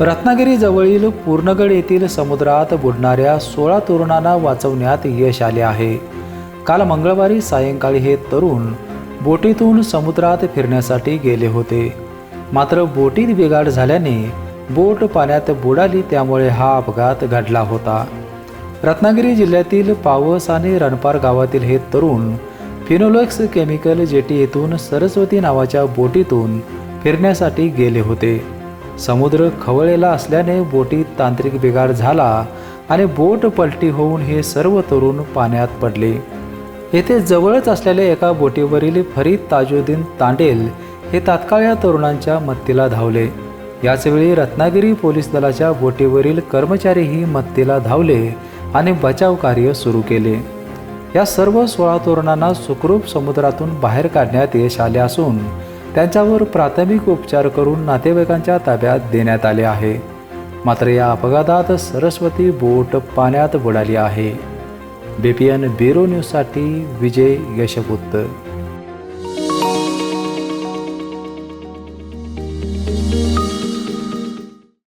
रत्नागिरीजवळील पूर्णगड येथील समुद्रात बुडणाऱ्या सोळा तरुणांना वाचवण्यात यश आले आहे. काल मंगळवारी सायंकाळी हे तरुण बोटीतून समुद्रात फिरण्यासाठी गेले होते. मात्र बोटीत बिघाड झाल्याने बोट पाण्यात बुडाली त्यामुळे हा अपघात घडला होता. रत्नागिरी जिल्ह्यातील पावस आणि रणपार गावातील हे तरुण फिनोलेक्स केमिकल जेटी येथून सरस्वती नावाच्या बोटीतून फिरण्यासाठी गेले होते. समुद्र खवळलेला असल्याने बोटीत तांत्रिक बिघाड झाला आणि बोट पलटी होऊन हे सर्व तरुण पाण्यात पडले. येथे जवळच असलेल्या एका बोटीवरील फरीद ताजुद्दीन तांडेल हे तात्काळ या तरुणांच्या मत्तीला धावले. याचवेळी रत्नागिरी पोलीस दलाच्या बोटीवरील कर्मचारीही मत्तीला धावले आणि बचाव कार्य सुरू केले. या सर्व सोळा तरुणांना सुखरूप समुद्रातून बाहेर काढण्यात यश आले असून त्यांच्यावर प्राथमिक उपचार करून नातेवाईकांच्या ताब्यात देण्यात आले आहे. मात्र या अपघातात सरस्वती बोट पाण्यात बुडाली आहे. बीपीएन ब्युरो न्यूजसाठी विजय यशपुत्त